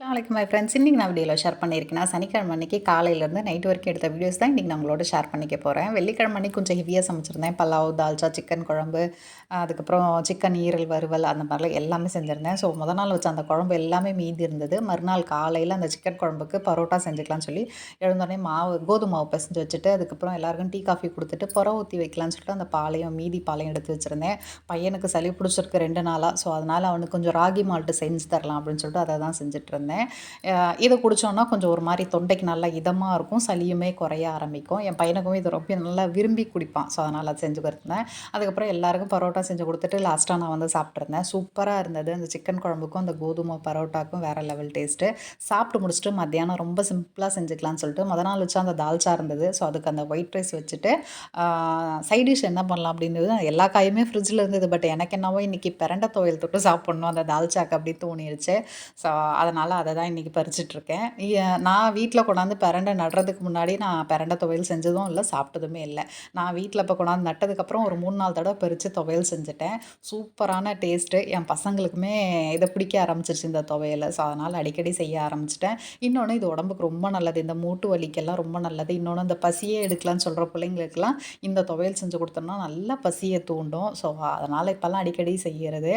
நாளைக்கு my friends இன்றைக்கி நான் வீடியோவில் ஷேர் பண்ணியிருக்கேன் சனிக்கிழமை அன்றைக்கி காலையிலேருந்து நைட் வரைக்கும் எடுத்த வீடியோஸ் தான் இன்றைக்கி நம்மளோட ஷேர் பண்ணிக்க போகிறேன் வெள்ளிக்கிழமை அன்றைக்கி கொஞ்சம் ஹெவியாக சமைச்சிருந்தேன். பல்லாவ் தால்ச்சா சிக்கன் குழம்பு அதுக்கப்புறம் சிக்கன் ஈரல் வறுவல் அந்த மாதிரிலாம் எல்லாமே செஞ்சுருந்தேன். ஸோ முத நாள் வச்ச அந்த குழம்பு எல்லாமே மீதி இருந்தது. மறுநாள் காலையில் அந்த சிக்கன் குழம்புக்கு பரோட்டா செஞ்சுக்கலாம்னு சொல்லி எழுந்தோடனே மாவு கோதுமை மாவு பிசைஞ்சு வச்சுட்டு அதுக்கப்புறம் எல்லாருக்கும் டீ காஃபி கொடுத்துட்டு புற ஊற்றி வைக்கலாம்னு சொல்லிட்டு அந்த பாலையும் மீதி பாலையும் எடுத்து வச்சுருந்தேன். பையனுக்கு சளி பிடிச்சிருக்கு ரெண்டு நாளாக ஸோ அதனால் அவனுக்கு கொஞ்சம் ராகி மால்ட்டு செஞ்சு தரலாம் அப்படின்னு சொல்லிட்டு அதை தான் செஞ்சுட்டு இருந்தேன். அஹ் இதை குடித்தோன்னா கொஞ்சம் ஒரு மாதிரி தொண்டைக்கு நல்லா இதமாக இருக்கும் சளியுமே குறைய ஆரம்பிக்கும். என் பையனுக்கும் இது ரொம்ப நல்லா விரும்பி குடிப்பான். ஸோ அதனால் அது செஞ்சு கொடுத்தேன். அதுக்கப்புறம் எல்லாருக்கும் பரோட்டா செஞ்சு கொடுத்துட்டு லாஸ்ட்டாக நான் வந்து சாப்பிட்ருந்தேன் சூப்பராக இருந்தது. அந்த சிக்கன் குழம்புக்கும் அந்த கோதுமை பரோட்டாக்கும் வேறு லெவல் டேஸ்ட்டு சாப்பிட்டு முடிச்சுட்டு மத்தியானம் ரொம்ப சிம்பிளாக செஞ்சுக்கலாம்னு சொல்லிட்டு மொதல் நாள் வச்சா அந்த தால்ச்சா இருந்தது. ஸோ அதுக்கு அந்த ஒயிட் ரைஸ் வச்சுட்டு சைட் டிஷ் என்ன பண்ணலாம் அப்படின்றது எல்லா காயுமே ஃப்ரிட்ஜில் இருந்தது. பட் எனக்கு என்னவோ இன்றைக்கி பிரண்டை துவையல் தொட்டு சாப்பிட்ணும். அந்த தால்ச்சாக்கு அப்படி தோணிடுச்சு ஸோ அதனால் அதை தான் இன்றைக்கி பறிச்சிட்ருக்கேன். நான் வீட்டில் கொண்டாந்து பிரண்டை நடுறதுக்கு முன்னாடி நான் பிரண்டை துவையல் செஞ்சதும் இல்லை சாப்பிட்டதுமே இல்லை. நான் வீட்டில் இப்போ கொண்டாந்து நட்டதுக்கப்புறம் ஒரு மூணு நாலு தடவை பறித்து துவையல் செஞ்சுட்டேன். சூப்பரான டேஸ்ட்டு என் பசங்களுக்குமே இதை பிடிக்க ஆரம்பிச்சிருச்சு இந்த துவையல். ஸோ அதனால் அடிக்கடி செய்ய ஆரம்பிச்சிட்டேன். இன்னொன்று இது உடம்புக்கு ரொம்ப நல்லது. இந்த மூட்டு வலிக்கெல்லாம் ரொம்ப நல்லது. இன்னொன்று இந்த பசியே எடுக்கலாம்னு சொல்கிற பிள்ளைங்களுக்கெல்லாம் இந்த துவையல் செஞ்சு கொடுத்தோம்னா நல்லா பசியை தூண்டும். ஸோ அதனால் இப்போல்லாம் அடிக்கடி செய்கிறது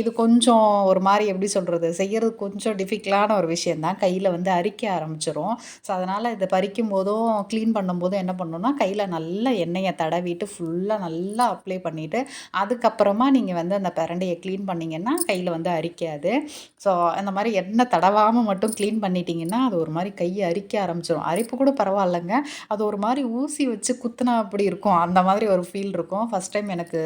இது கொஞ்சம் ஒரு மாதிரி எப்படி சொல்கிறது செய்கிறது கொஞ்சம் டிஃபிகல்ட்டான ஒரு விஷயந்தான். கையில் வந்து அரிக்க ஆரம்பிச்சிரும். ஸோ அதனால் இதை பறிக்கும் போதும் க்ளீன் பண்ணும்போதும் என்ன பண்ணணும்னா கையில் நல்லா எண்ணெயை தடவிட்டு ஃபுல்லாக நல்லா அப்ளை பண்ணிவிட்டு அதுக்கப்புறமா நீங்கள் வந்து அந்த பிரண்டையை க்ளீன் பண்ணிங்கன்னா கையில் வந்து அரிக்காது. ஸோ அந்த மாதிரி எண்ணெய் தடவாமல் மட்டும் க்ளீன் பண்ணிட்டீங்கன்னா அது ஒரு மாதிரி கையை அரிக்க ஆரம்பிச்சிடும் அரிப்பு கூட பரவாயில்லைங்க. அது ஒரு மாதிரி ஊசி வச்சு குத்துனா அப்படி இருக்கும். அந்த மாதிரி ஒரு ஃபீல் இருக்கும். ஃபஸ்ட் டைம் எனக்கு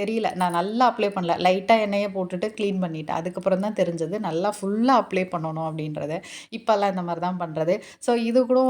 தெரியல. நான் நல்லா அப்ளை பண்ணல. லைட்டாக எண்ணெயை போட்டுட்டு க்ளீன் பண்ணிட்டேன். அதுக்கப்புறம் தான் தெரிஞ்சது. நல்லா ஃபுல்லாக அப்ளை பண்ணணும் அப்படின்றது. இப்போல்லாம் இந்த மாதிரி தான் பண்ணுறது ஸோ இது கூட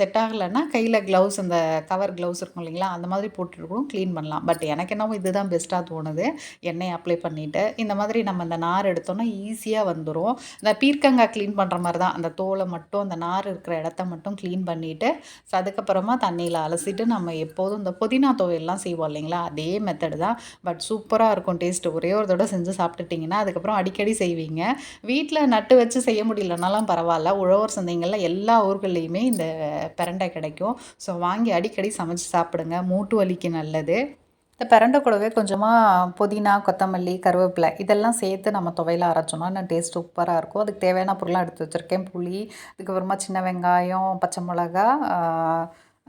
செட் ஆகலைன்னா கையில் க்ளவுஸ் அந்த கவர் க்ளவுஸ் இருக்கும் இல்லைங்களா அந்த மாதிரி போட்டுட்டு கூட க்ளீன் பண்ணலாம். பட் எனக்கு என்னவோ இதுதான் பெஸ்ட்டாக தோணுது. எண்ணெய் அப்ளை பண்ணிவிட்டு இந்த மாதிரி நம்ம இந்த நார் எடுத்தோம்னா ஈஸியாக வந்துடும் இந்த பீர்க்கங்காய் க்ளீன் பண்ணுற மாதிரி தான் அந்த தோலை மட்டும் அந்த நார் இருக்கிற இடத்த மட்டும் க்ளீன் பண்ணிவிட்டு ஸோ அதுக்கப்புறமா தண்ணியில் அலசிட்டு நம்ம எப்போதும் இந்த புதினா துவையெல்லாம் செய்வோம் இல்லைங்களா அதே மெத்தடு தான். பட் சூப்பராக இருக்கும் டேஸ்ட் ஒரே ஒரு தடவை செஞ்சு சாப்பிட்டுட்டிங்கன்னா அதுக்கப்புறம் அடிக்கடி செய்வீங்க. வீட்டில் நட்டு வச்சு செய்ய முடியலனாலும் பரவாயில்ல. உழவர் சந்தைங்களில் எல்லா ஊர்கள்லேயுமே இந்த பிரண்டை கிடைக்கும். ஸோ வாங்கி அடிக்கடி சமைச்சு சாப்பிடுங்க. மூட்டு வலிக்கு நல்லது. இந்த பிரண்டை கூடவே கொஞ்சமாக புதினா கொத்தமல்லி கருவேப்பிலை இதெல்லாம் சேர்த்து நம்ம துவையில் அரைச்சோம்னா இன்னும் டேஸ்ட் சூப்பராக இருக்கும். அதுக்கு தேவையான பொருளாக எடுத்து வச்சுருக்கேன். புளி அதுக்கப்புறமா சின்ன வெங்காயம் பச்சை மிளகா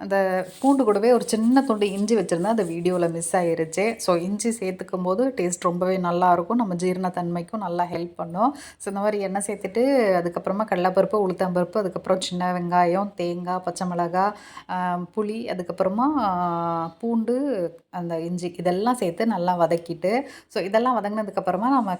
அந்த பூண்டு கூடவே ஒரு சின்ன துண்டு இஞ்சி வச்சுருந்தேன். அந்த வீடியோவில் மிஸ் ஆயிருச்சு. ஸோ இஞ்சி சேர்த்துக்கும் போது டேஸ்ட் ரொம்பவே நல்லாயிருக்கும் நம்ம ஜீரணத்தன்மைக்கும் நல்லா ஹெல்ப் பண்ணும். ஸோ இந்த மாதிரி எண்ணெய் சேர்த்துட்டு அதுக்கப்புறமா கடலைப்பருப்பு உளுத்தம்பருப்பு அதுக்கப்புறம் சின்ன வெங்காயம் தேங்காய் பச்சை மிளகாய் புளி அதுக்கப்புறமா பூண்டு அந்த இஞ்சி இதெல்லாம் சேர்த்து நல்லா வதக்கிட்டு ஸோ இதெல்லாம் வதங்கினதுக்கப்புறமா நம்ம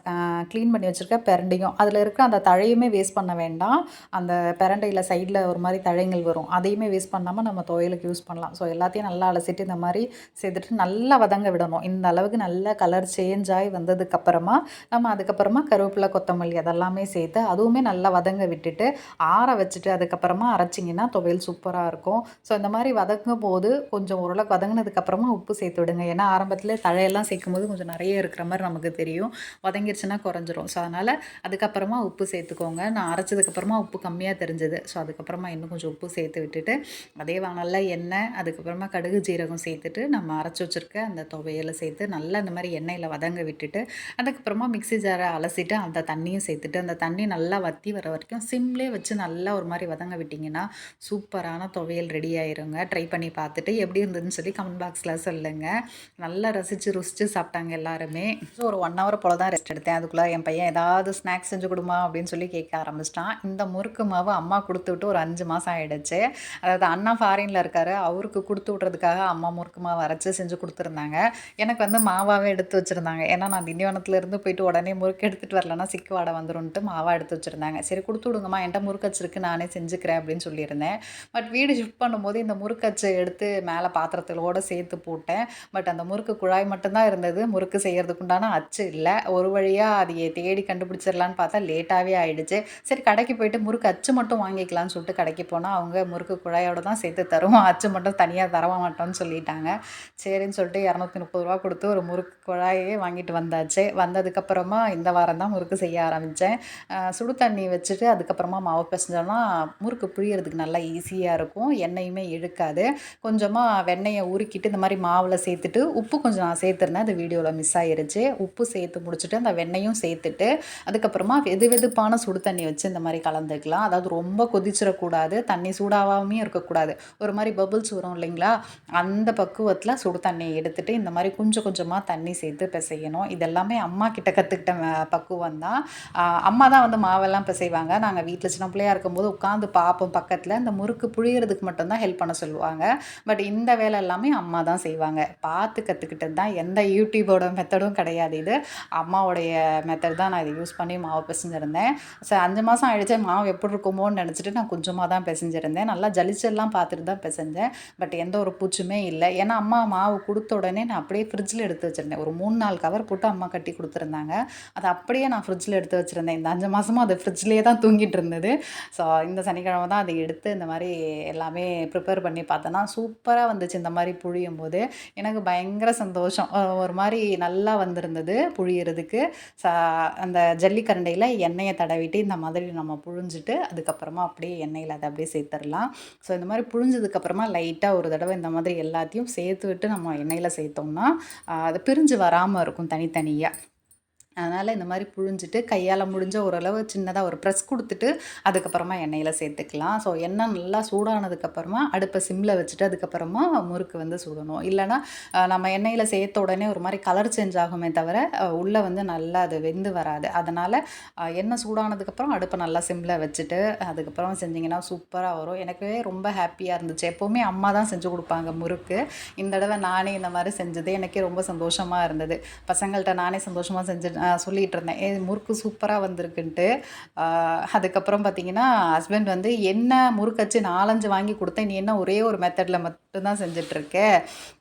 க்ளீன் பண்ணி வச்சுருக்க பிரண்டையும் அதில் இருக்க அந்த தழையுமே வேஸ்ட் பண்ண வேண்டாம். அந்த பிரண்டையில் சைடில் ஒரு மாதிரி தழைங்கள் வரும் அதையுமே வேஸ்ட் பண்ணாமல் நம்ம துவையலுக்கு யூஸ் பண்ணலாம். ஸோ எல்லாத்தையும் நல்லா அலசிட்டு இந்த மாதிரி சேர்த்துட்டு நல்லா வதங்க விடணும். இந்த அளவுக்கு நல்ல கலர் சேஞ்ச் ஆகி வந்ததுக்கப்புறமா நம்ம அதுக்கப்புறமா கருவேப்பிலை கொத்தமல்லி அதெல்லாமே சேர்த்து அதுவுமே நல்லா வதங்க விட்டுட்டு ஆற வச்சுட்டு அதுக்கப்புறமா அரைச்சிங்கன்னா துவையல் சூப்பராக இருக்கும். ஸோ இந்த மாதிரி வதங்கும் போது கொஞ்சம் ஓரளவுக்கு வதங்கினதுக்கப்புறமா உப்பு சேர்த்து விடுங்க. ஏன்னா ஆரம்பத்தில் தழையெல்லாம் சேர்க்கும் போது கொஞ்சம் நிறைய இருக்கிற மாதிரி நமக்கு தெரியும். வதங்கிருச்சுன்னா குறைஞ்சிரும். ஸோ அதனால் அதுக்கப்புறமா உப்பு சேர்த்துக்கோங்க. நான் அரைச்சதுக்கப்புறமா உப்பு கம்மியாக தெரிஞ்சது. ஸோ அதுக்கப்புறமா இன்னும் கொஞ்சம் உப்பு சேர்த்து விட்டுட்டு அதே நல்லா எண்ணெய் அதுக்கப்புறமா கடுகு ஜீரகம் சேர்த்துட்டு நம்ம அரைச்சி வச்சுருக்க அந்த துவையலை சேர்த்து நல்லா இந்த மாதிரி எண்ணெயில் வதங்க விட்டுட்டு அதுக்கப்புறமா மிக்ஸி ஜாரை அலசிட்டு அந்த தண்ணியும் சேர்த்துட்டு அந்த தண்ணி நல்லா வற்றி வர வரைக்கும் சிம்லேயே வச்சு நல்லா ஒரு மாதிரி வதங்க விட்டிங்கன்னா சூப்பரான துவையல் ரெடி ஆயிருங்க. ட்ரை பண்ணி பார்த்துட்டு எப்படி இருந்ததுன்னு சொல்லி கமெண்ட் பாக்ஸில் சொல்லுங்கள் நல்லா ரசித்து ருசித்து சாப்பிட்டாங்க எல்லாருமே. ஸோ ஒரு ஒன் ஹவர் போல் தான் ரெஸ்ட் எடுத்தேன். அதுக்குள்ளே என் பையன் ஏதாவது ஸ்நாக்ஸ் செஞ்சு கொடுமா அப்படின்னு சொல்லி கேட்க ஆரம்பிச்சிட்டான். இந்த முறுக்கு மாவு அம்மா கொடுத்து விட்டு ஒரு அஞ்சு மாதம் ஆகிடுச்சு அதாவது அண்ணா ஃபாரினில் இருக்காரு. அவருக்கு கொடுத்து விட்றதுக்காக அம்மா முறுக்கு மாவு அரைச்சி செஞ்சு கொடுத்துருந்தாங்க. எனக்கு வந்து மாவாவே எடுத்து வச்சுருந்தாங்க. ஏன்னா நான் திண்டிவனத்துலேருந்து போயிட்டு உடனே முறுக்கு எடுத்துகிட்டு வரலன்னா சிக்கு வாடை வந்துரும்ன்ட்டு மாவாக எடுத்து வச்சுருந்தாங்க. சரி கொடுத்து விடுங்கம்மா. என்கிட்ட முறுக்கச்சு இருக்கு. நானே செஞ்சுக்கிறேன் அப்படின்னு சொல்லியிருந்தேன். பட் வீடு ஷிஃப்ட் பண்ணும்போது இந்த முறுக்கச்சை எடுத்து மேலே பாத்திரத்திலோடு சேர்த்து போட்டேன். பட் அந்த முறுக்கு குழாய் மட்டும்தான் இருந்தது. முறுக்கு செய்கிறதுக்கு உண்டான அச்சு இல்லை. ஒரு வழியாக அதையே தேடி கண்டுபிடிச்சிடலான்னு பார்த்தா லேட்டாகவே ஆயிடுச்சு. சரி கடைக்கு போயிட்டு முறுக்கு அச்சு மட்டும் வாங்கிக்கலாம்னு சொல்லிட்டு கடைக்கு போனால் அவங்க முறுக்கு குழாயோட தான் சேர்த்து தருவோம். அச்சு மட்டும் தனியாக தர மாட்டோம்னு சொல்லிட்டாங்க. சரின்னு சொல்லிட்டு இரநூத்தி முப்பது ரூபா கொடுத்து ஒரு முறுக்கு குழாயே வாங்கிட்டு வந்தாச்சு. வந்ததுக்கப்புறமா இந்த வாரம் தான் முறுக்கு செய்ய ஆரம்பித்தேன் சுடு தண்ணி வச்சுட்டு அதுக்கப்புறமா மாவு பிசைஞ்சோம்னா முறுக்கு புழியறதுக்கு நல்லா ஈஸியாக இருக்கும். எண்ணெயுமே இழுக்காது. கொஞ்சமாக வெண்ணெயை உருக்கிட்டு இந்த மாதிரி மாவில் சேர்த்துட்டு உப்பு கொஞ்சம் நான் சேர்த்துருந்தேன். அது வீடியோவில் மிஸ் ஆயிருச்சு. உப்பு சேர்த்து முடிச்சுட்டு அந்த வெண்ணெயும் சேர்த்துட்டு அதுக்கப்புறமா வெது வெதுப்பான சுடு தண்ணி வச்சு இந்த மாதிரி கலந்துக்கலாம். அதாவது ரொம்ப கொதிச்சிடக்கூடாது. தண்ணி சூடாகாமையும் இருக்கக்கூடாது. ஒரு மாதிரி பபுள்ஸ் வரும் இல்லைங்களா? அந்த பக்குவத்தில் சுடு தண்ணியை எடுத்துட்டு இந்த மாதிரி கொஞ்சம் கொஞ்சமாக தண்ணி சேர்த்து பிசையணும். இதெல்லாமே அம்மா கிட்ட கற்றுக்கிட்ட பக்குவம் தான் அம்மா தான் வந்து மாவெல்லாம் பிசைவாங்க. நாங்கள் வீட்டில் சின்ன பிள்ளையா இருக்கும்போது உட்காந்து பார்ப்போம் பக்கத்தில். இந்த முறுக்கு புழியறதுக்கு மட்டும்தான் ஹெல்ப் பண்ண சொல்லுவாங்க. பட் இந்த வேலை எல்லாமே அம்மா தான் செய்வாங்க. பார்த்து கற்றுக்கிட்டது தான் எந்த யூடியூபோட மெத்தடும் கிடையாது இது. அம்மாவுடைய மெத்தட் தான் நான் இதை யூஸ் பண்ணி மாவு பிசைஞ்சிருந்தேன். ஸோ அஞ்சு மாதம் ஆகிடுச்சு மாவு எப்படி இருக்குமோன்னு நினச்சிட்டு நான் கொஞ்சமாக தான் பிசைஞ்சிருந்தேன். நல்லா ஜலிச்செல்லாம் பார்த்துட்டு தான் பிசைஞ்சேன். பட் எந்த ஒரு பூச்சுமே இல்லை. ஏன்னா அம்மா மாவு கொடுத்த உடனே நான் அப்படியே ஃப்ரிட்ஜில் எடுத்து வச்சுருந்தேன். ஒரு மூணு நாலு கவர் போட்டு அம்மா கட்டி கொடுத்துருந்தாங்க. அதை அப்படியே நான் ஃப்ரிட்ஜில் எடுத்து வச்சுருந்தேன். இந்த அஞ்சு மாதமும் அது ஃப்ரிட்ஜ்லேயே தான் தூங்கிட்டு இருந்தது. ஸோ இந்த சனிக்கிழமை தான் அதை எடுத்து இந்த மாதிரி எல்லாமே ப்ரிப்பேர் பண்ணி பார்த்தேன்னா சூப்பராக வந்துச்சு இந்த மாதிரி புழியும் போது எனக்கு பயங்கர சந்தோஷம். ஒரு மாதிரி நல்லா வந்திருந்தது புழியறதுக்கு. சா அந்த ஜல்லிக்கரண்டையில் எண்ணெயை தடவிட்டு இந்த மாதிரி நம்ம புழிஞ்சிட்டு அதுக்கப்புறமா அப்படியே எண்ணெயில் அதை அப்படியே சேர்த்துடலாம். ஸோ இந்த மாதிரி புழிஞ்சதுக்கப்புறமா லைட்டாக ஒரு தடவை இந்த மாதிரி எல்லாத்தையும் சேர்த்து விட்டு நம்ம எண்ணெயில் சேர்த்தோம்னா அது பிரிஞ்சு வராமல் இருக்கும் தனித்தனியாக அதனால் இந்த மாதிரி புழிஞ்சிட்டு கையால் முடிஞ்ச ஓரளவு சின்னதாக ஒரு ப்ரெஸ் கொடுத்துட்டு அதுக்கப்புறமா எண்ணெயில் சேர்த்துக்கலாம். ஸோ எண்ணெய் நல்லா சூடானதுக்கப்புறமா அடுப்பை சிம்மில் வச்சுட்டு அதுக்கப்புறமா முறுக்கு வந்து சுடணும். இல்லைனா நம்ம எண்ணெயில் சேர்த்த உடனே ஒரு மாதிரி கலர் சேஞ்ச் ஆகுமே தவிர உள்ளே வந்து நல்லா அது வெந்து வராது. அதனால் எண்ணெய் சூடானதுக்கப்புறம் அடுப்பை நல்லா சிம்மில் வச்சுட்டு அதுக்கப்புறம் செஞ்சிங்கன்னா சூப்பராக வரும். எனக்கே ரொம்ப ஹாப்பியாக இருந்துச்சு. எப்போவுமே அம்மா தான் செஞ்சு கொடுப்பாங்க முறுக்கு. இந்த தடவை நானே இந்த மாதிரி செஞ்சது. எனக்கே ரொம்ப சந்தோஷமாக இருந்தது. பசங்கள்கிட்ட நானே சந்தோஷமாக செஞ்சு சொல்லிகிட்டு இருந்தேன் ஏ முறுக்கு சூப்பராக வந்திருக்குன்ட்டு. அதுக்கப்புறம் பார்த்தீங்கன்னா ஹஸ்பண்ட் வந்து என்ன முறுக்கச்சு நாலஞ்சு வாங்கி கொடுத்தேன். நீ என்ன ஒரே ஒரு மெத்தடில் மட்டும்தான் செஞ்சிட்ருக்க?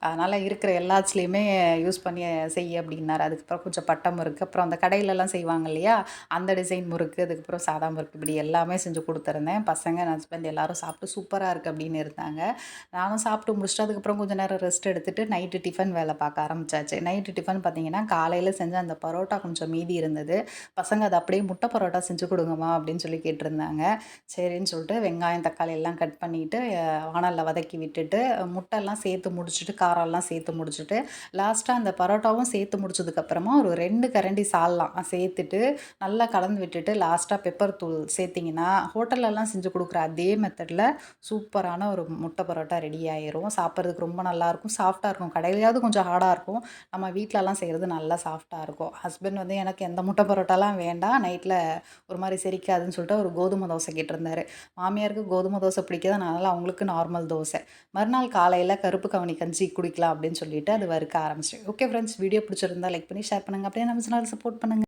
அதனால் இருக்கிற எல்லாத்துலேயுமே யூஸ் பண்ணி செய்ய அப்படின்னாரு. அதுக்கப்புறம் கொஞ்சம் பட்டம் முறுக்கு அப்புறம் அந்த கடையிலலாம் செய்வாங்க இல்லையா? அந்த டிசைன் முறுக்கு அதுக்கப்புறம் சாதா முறுக்கு இப்படி எல்லாமே செஞ்சு கொடுத்துருந்தேன். பசங்க ஹஸ்பண்ட் எல்லோரும் சாப்பிட்டு சூப்பராக இருக்குது அப்படின்னு இருந்தாங்க. நானும் சாப்பிட்டு முடிச்சுட்டு அதுக்கப்புறம் கொஞ்சம் நேரம் ரெஸ்ட் எடுத்துகிட்டு நைட்டு டிஃபன் வேலை பார்க்க ஆரம்பிச்சாச்சு. நைட்டு டிஃபன் பார்த்தீங்கன்னா காலையில் செஞ்ச அந்த பரோட்டா கொஞ்சம் கொஞ்சம் மீதி இருந்தது. பசங்க அதை அப்படியே முட்டை பரோட்டா செஞ்சு கொடுங்கம்மா அப்படின்னு சொல்லி கேட்டிருந்தாங்க. சரின்னு சொல்லிட்டு வெங்காயம் தக்காளி எல்லாம் கட் பண்ணிவிட்டு வானலில் வதக்கி விட்டுட்டு முட்டைலாம் சேர்த்து முடிச்சுட்டு காரம்லாம் சேர்த்து முடிச்சுட்டு லாஸ்ட்டாக அந்த பரோட்டாவும் சேர்த்து முடிச்சதுக்கப்புறமா ஒரு ரெண்டு கரண்டி சால்லாம் சேர்த்துட்டு நல்லா கலந்து விட்டுட்டு லாஸ்ட்டாக பெப்பர் தூள் சேர்த்திங்கன்னா ஹோட்டல்லலாம் செஞ்சு கொடுக்குற அதே மெத்தடில் சூப்பரான ஒரு முட்டை பரோட்டா ரெடி ஆயிரும். சாப்பிட்றதுக்கு ரொம்ப நல்லாயிருக்கும் சாஃப்டாக இருக்கும். கடையிலையாவது கொஞ்சம் ஹார்டாக இருக்கும். நம்ம வீட்டிலலாம் செய்கிறது நல்லா சாஃப்டாக இருக்கும். ஹஸ்பண்ட் வந்து எனக்கு எந்த முட்டை பரோட்டாலாம் வேண்டாம். நைட்டில் ஒரு மாதிரி செரிக்காதுன்னு சொல்லிட்டு ஒரு கோதுமை தோசை கேட்டிருந்தாரு. மாமியாருக்கு கோதுமை தோசை பிடிக்காது. அதனால் அவங்களுக்கு நார்மல் தோசை. மறுநாள் காலையில் கருப்பு கவனி கஞ்சி குடிக்கலாம் அப்படின்னு சொல்லிட்டு அது வறுக்க ஆரம்பிச்சிட்டேன். ஓகே ஃப்ரெண்ட்ஸ் வீடியோ பிடிச்சிருந்தா லைக் பண்ணி ஷேர் பண்ணுங்கள் அப்படியே நம்ம சேனல் சப்போர்ட் பண்ணுங்கள்